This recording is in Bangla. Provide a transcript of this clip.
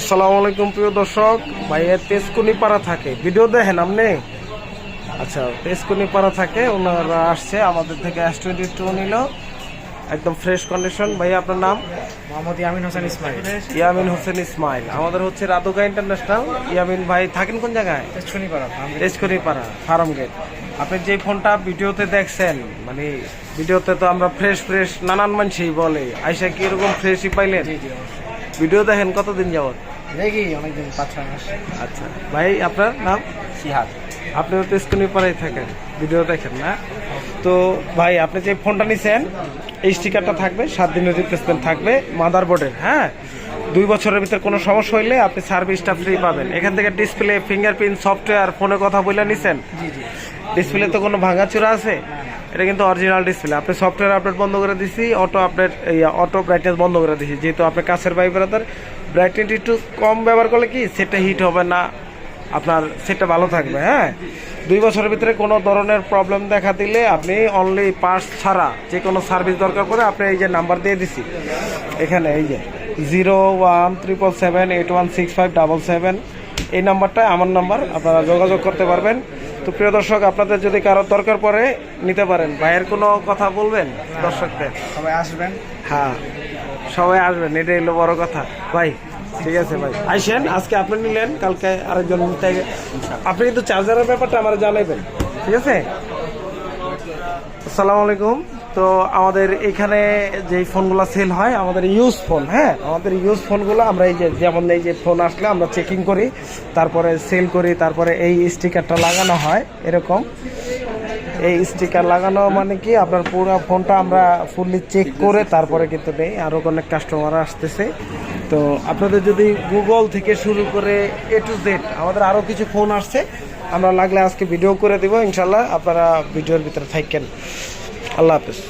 আসসালামু আলাইকুম প্রিয় দর্শক। ভাইয়ের তেজকুনি পাড়া থাকে। ভিডিও দেখেন আপনি? আচ্ছা তেজকুনি পাড়া থাকে। ওনারা আসছে আমাদের থেকে এস টোয়েন্টি টু নিল। একদম ফ্রেশ কন্ডিশন ভাই আপনার নাম? মোহাম্মদ ইয়ামিন হোসেন ইসমাইল। ইয়ামিন হোসেন ইসমাইল। আমাদের হচ্ছে রাধুকা ইন্টারন্যাশনাল। ইয়ামিন ভাই থাকেন কোন জায়গায়? তেজকুনি পাড়া ফার্ম গেট। আপনি যে ফোনটা ভিডিওতে দেখছেন মানে ভিডিওতে তো আমরা ফ্রেশ ফ্রেশ নানান মানুষই বলে। আইসা কি এরকম ফ্রেশই পাইলেন। ভিডিও দেখেন কতদিন যাবত? দেখি অনেকদিন পাঁচ ছয় মাস। আচ্ছা। ভাই আপনার নাম? সিহাদ আপনিও তো স্ক্রিনে পাড়াই থাকেন ভিডিও দেখেন না? তো ভাই আপনি যে ফোনটা নিছেন এই স্টিকারটা থাকবে সাত দিনের রিপ্লেসমেন্ট থাকবে মাদার বোর্ডের হ্যাঁ? দুই বছরের ভিতরে কোনো সমস্যা হইলে আপনি সার্ভিসটা ফ্রি পাবেন। এখান থেকে ডিসপ্লে ফিঙ্গারপ্রিন্ট সফটওয়্যার ফোনে কথা বলে নিছেন? জি জি। ডিসপ্লে তো কোনো ভাঙাচুরা আছে? এটা কিন্তু অরিজিনাল ডিসপ্লে আপনি সফটওয়্যার আপডেট বন্ধ করে দিছি অটো আপডেট অটো ব্রাইটনেস বন্ধ করে দিছি। যেহেতু আপনি কাছের ভাই ব্রাদার ব্রাইটনেস একটু কম ব্যবহার করলে কি সেটটা হিট হবে না আপনার সেটটা ভালো থাকবে হ্যাঁ? দুই বছরের ভিতরে কোনো ধরনের প্রবলেম দেখা দিলে আপনি অনলি পার্টস ছাড়া যে কোনো সার্ভিস দরকার পড়ে আপনি এই যে নাম্বার দিয়ে দিছি। এখানে এই যে। Zero one triple seven eight one six five double seven. এই নাম্বারটা আমার নাম্বার আপনারা যোগাযোগ করতে পারবেন। তো প্রিয় দর্শক আপনাদের যদি কারোর দরকার পড়ে নিতে পারেন। ভাইয়ের কোনো কথা বলবেন দর্শকদের? সবাই আসবেন। হ্যাঁ সবাই আসবেন এটাই হলো বড় কথা। ভাই ঠিক আছে ভাই। আইসেন আজকে আপনি নিলেন কালকে আরেকজন নিতে আপনি কিন্তু চার্জারের ব্যাপারটা আমার জানাইবেন ঠিক আছে? আসসালামু আলাইকুম। তো আমাদের এখানে যে ফোনগুলো সেল হয়, আমাদের ইউজ ফোন হ্যাঁ? আমাদের ইউজ ফোনগুলো আমরা এই যে, যেমন এই যে ফোন আসলে আমরা চেকিং করি, তারপরে সেল করি, তারপরে এই স্টিকারটা লাগানো হয়, এরকম। এই স্টিকার লাগানো মানে কি, আপনার পুরো ফোনটা আমরা ফুললি চেক করে তারপরে কিন্তু নেই আরও অনেক কাস্টমার আসতেছে। তো আপনাদের যদি গুগল থেকে শুরু করে এ টু জেড আমাদের আরও কিছু ফোন আসছে, আমরা লাগলে আজকে ভিডিও করে দিব ইনশাল্লাহ আপনারা ভিডিওর ভিতরে থাকেন। আল্লাহ হাফেজ।